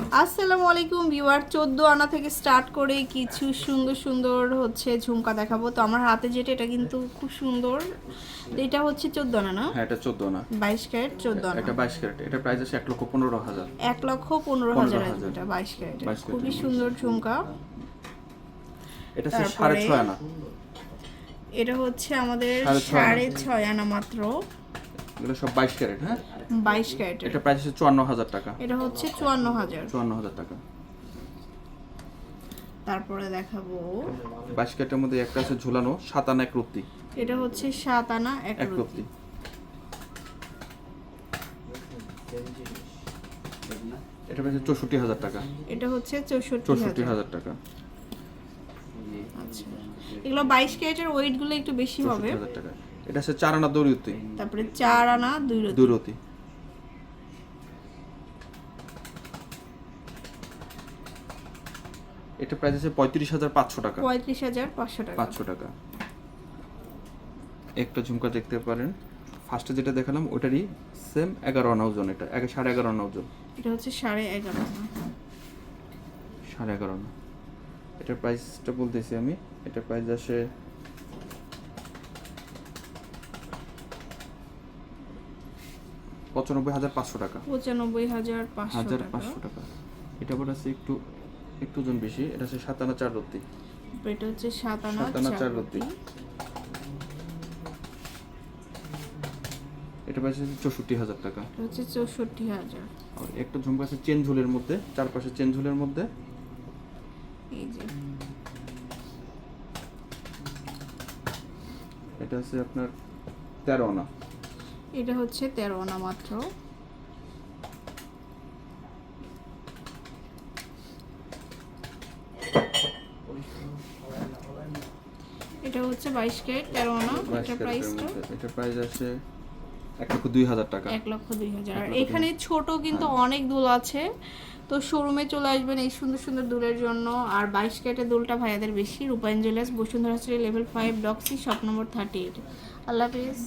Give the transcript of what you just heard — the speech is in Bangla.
আসসালামু আলাইকুম ভিউয়ার চোদ্দ আনা থেকে স্টার্ট করে কিছু সুন্দর সুন্দর হচ্ছে ঝুমকা দেখাবো। তো আমার হাতে যেটা এটা কিন্তু খুব সুন্দর। এটা হচ্ছে চোদ্দ আনা না? হ্যাঁ এটা চোদ্দ না বাইশ ক্যারেট চোদ্দ আনা। এটা বাইশ ক্যারেট। এটা প্রাইস আছে এক লক্ষ পনেরো হাজার। এক লক্ষ পনেরো হাজার এটা বাইশ ক্যারেট। খুবই সুন্দর ঝুমকা। এটা সাড়ে ছয় আনা। এটা হচ্ছে আমাদের আনা। সাড়ে ছয় আনা মাত্র। এগুলো সব বাইশ ক্যারেট হ্যাঁ? বাইশ ক্যারেটের। এটা প্রাইস চুয়ান্ন হাজার টাকা। এটা হচ্ছে চুয়ান্ন হাজার চুয়ান্ন হাজার টাকা। তারপরে দেখাবো। বাইশ ক্যারেটের মধ্যে একটা আছে ঝুলানো সাত আনা এক রত্তি এটা হচ্ছে সাত আনা এক রুটি। এটা প্রাইস চৌষট্টি হাজার টাকা। এটা হচ্ছে চৌষট্টি চৌষট্টি হাজার হাজার টাকা। আচ্ছা। এগুলো বাইশ ক্যারেটের ওয়েটগুলো একটু বেশি হবে। চৌষট্টি হাজার টাকা এটা আছে চার আনা রত্তি তারপরে চার আনা দুই রতি এটা প্রাইস আছে পঁয়ত্রিশ হাজার পাঁচশো টাকা। পঁয়ত্রিশ হাজার পাঁচশো টাকা। পাঁচশো টাকা। একটা ঝুমকা দেখতে পারেন। ফার্স্টে যেটা দেখালাম ওটারই সেম এগারো আনা ওজন এটা। এক সাড়ে এগারো আনা ওজন। এটা হচ্ছে সাড়ে এগারো আনা। সাড়ে এগারো আনা। এটার প্রাইসটা বলতেছি আমি। এটার প্রাইস আসে পঁচানব্বই হাজার পাঁচশো টাকা। পঁচানব্বই হাজার হাজার টাকা পাঁচশো টাকা। এটা আবার আছে একটু একটু ওজন বেশি এটা আছে সাত আনা চার রত্তি এটা হচ্ছে সাত আনা সাত আনা চার চার রতি রতি। এটা আছে চৌষট্টি হাজার টাকা। এটা হচ্ছে চৌষট্টি হাজার। আর একটা ঝুমকা আছে চেন ঝুলের মধ্যে চারপাশে চেন ঝুলের মধ্যে। এই যে। এটা আছে আপনার তেরো আনা। এটা হচ্ছে তেরো আনা মাত্র। এটা হচ্ছে বাইশ ক্যারেট তেরো আনা। এটা প্রাইসটা এটা প্রাইস আছে এক লক্ষ দুই হাজার টাকা। এক লক্ষ দুই হাজার। এখানে ছোট কিন্তু অনেক দুল আছে। তো শোরুমে চলে আসবেন এই সুন্দর সুন্দর দুলের জন্য। আর বাইশ ক্যারেটের দুলটা ভাইয়াদের বেশি। Rupayan jewellers Bashundhara level five ডক্সি shop number thirty eight আল্লাহ হাফিজ।